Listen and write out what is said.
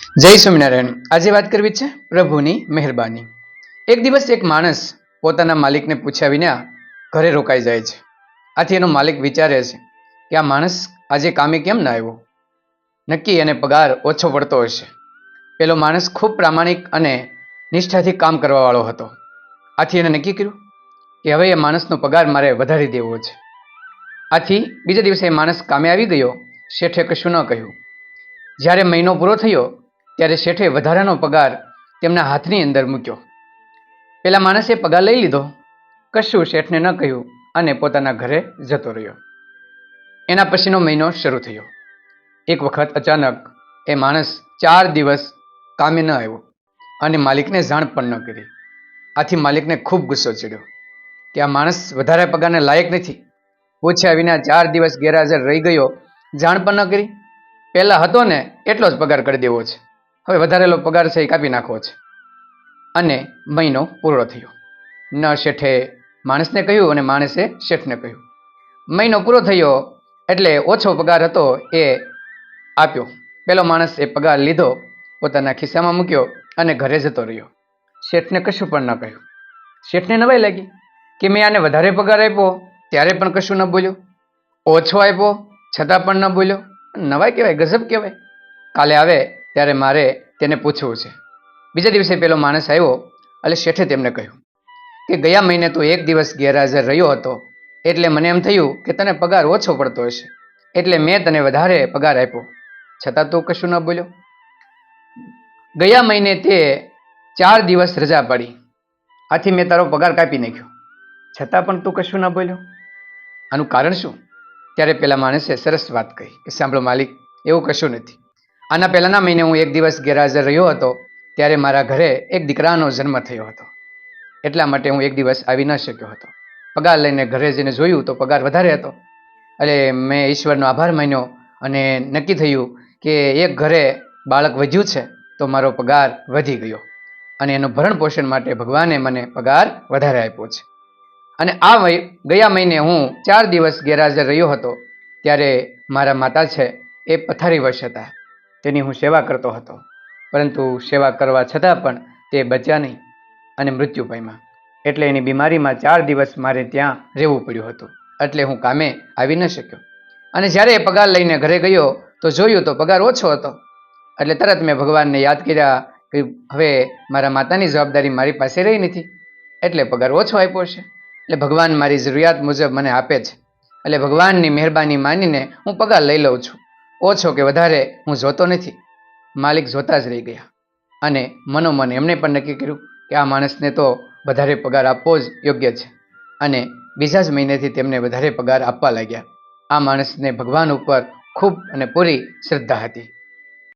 જય સ્વામિનારાયણ. આજે વાત કરવી છે પ્રભુની મહેરબાની. એક દિવસ એક માણસ પોતાના માલિકને પૂછ્યા વિના ઘરે રોકાઈ જાય છે. આથી એનો માલિક વિચારે છે કે આ માણસ આજે કામે કેમ ના આવ્યો? નક્કી એને પગાર ઓછો પડતો હશે. પેલો માણસ ખૂબ પ્રામાણિક અને નિષ્ઠાથી કામ કરવાવાળો હતો. આથી એને નક્કી કર્યું કે હવે એ માણસનો પગાર મારે વધારી દેવો છે. આથી બીજા દિવસે એ માણસ કામે આવી ગયો. શેઠે કશું ન કહ્યું. જ્યારે મહિનો પૂરો થયો ત્યારે શેઠે વધારાનો પગાર તેમના હાથની અંદર મૂક્યો. પેલા માણસે પગાર લઈ લીધો. કશું શેઠને ન કહ્યું અને પોતાના ઘરે જતો રહ્યો. એના પછીનો મહિનો શરૂ થયો. એક વખત અચાનક એ માણસ ચાર દિવસ કામે ન આવ્યો અને માલિકને જાણ પણ ન કરી. આથી માલિકને ખૂબ ગુસ્સો ચડ્યો કે આ માણસ વધારે પગારને લાયક નથી. પૂછ્યા વિના ચાર દિવસ ગેરહાજર રહી ગયો. જાણ પણ ન કરી. પહેલાં હતો ને એટલો જ પગાર કરી દેવો છે. હવે વધારેલો પગાર છે એ કાપી નાખવો છે. અને મહિનો પૂરો થયો. ન શેઠે માણસને કહ્યું અને માણસે શેઠને કહ્યું. મહિનો પૂરો થયો એટલે ઓછો પગાર હતો એ આપ્યો. પેલો માણસ એ પગાર લીધો, પોતાના ખિસ્સામાં મૂક્યો અને ઘરે જતો રહ્યો. શેઠને કશું પણ ન કહ્યું. શેઠને નવાઈ લાગી કે મેં આને વધારે પગાર આપ્યો ત્યારે પણ કશું ન બોલ્યો. ઓછો આપ્યો છતાં પણ ન બોલ્યો. નવાઈ કહેવાય, ગજબ કહેવાય. કાલે આવે ત્યારે મારે તેને પૂછવું છે. બીજા દિવસે પેલો માણસ આવ્યો એટલે શેઠે તેમને કહ્યું કે ગયા મહિને તું એક દિવસ ગેરહાજર રહ્યો હતો એટલે મને એમ થયું કે તને પગાર ઓછો પડતો હશે એટલે મેં તને વધારે પગાર આપ્યો. છતાં તું કશું ન બોલ્યો. ગયા મહિને તે ચાર દિવસ રજા પાડી. આથી મેં તારો પગાર કાપી નાખ્યો. છતાં પણ તું કશું ન બોલ્યો. આનું કારણ શું? ત્યારે પેલા માણસે સરસ વાત કહી કે સાંભળો માલિક, એવું કશું નથી. આના પહેલાના મહિને હું એક દિવસ ગેરહાજર રહ્યો હતો, ત્યારે મારા ઘરે એક દીકરાનો જન્મ થયો હતો. એટલા માટે હું એક દિવસ આવી ન શક્યો હતો. પગાર લઈને ઘરે જઈને જોયું તો પગાર વધારે હતો. એટલે મેં ઈશ્વરનો આભાર માન્યો અને નક્કી થયું કે એક ઘરે બાળક વધ્યું છે, તો મારો પગાર વધી ગયો. અને એનું ભરણ પોષણ માટે ભગવાને મને પગાર વધારે આપ્યો છે. અને આ ગયા મહિને હું ચાર દિવસ ગેરહાજર રહ્યો હતો, ત્યારે મારા માતા છે, એ પથારી વર્ષ હતા. તેની હું સેવા કરતો હતો. પરંતુ સેવા કરવા છતાં પણ તે બચ્યા નહીં અને મૃત્યુ પામ્યા. એટલે એની બીમારીમાં ચાર દિવસ મારે ત્યાં રહેવું પડ્યું હતું. એટલે હું કામે આવી ન શક્યો. અને જ્યારે એ પગાર લઈને ઘરે ગયો, તો જોયું તો પગાર ઓછો હતો. એટલે તરત મેં ભગવાનને યાદ કર્યા કે હવે મારા માતાની જવાબદારી મારી પાસે રહી નથી. એટલે પગાર ઓછો આપ્યો છે. એટલે ભગવાન મારી જરૂરિયાત મુજબ મને આપે છે. એટલે ભગવાનની મહેરબાની માનીને હું પગાર લઈ લઉં છું. ઓછો કે વધારે હું જોતો નથી. માલિક જોતા જ રહી ગયા. અને મનોમન એમને પણ નક્કી કર્યું કે આ માણસને તો વધારે પગાર આપવો જ યોગ્ય છે. અને બીજા જ મહિનેથી તેમને વધારે પગાર આપવા લાગ્યા. આ માણસને ભગવાન ઉપર ખૂબ અને પૂરી શ્રદ્ધા હતી.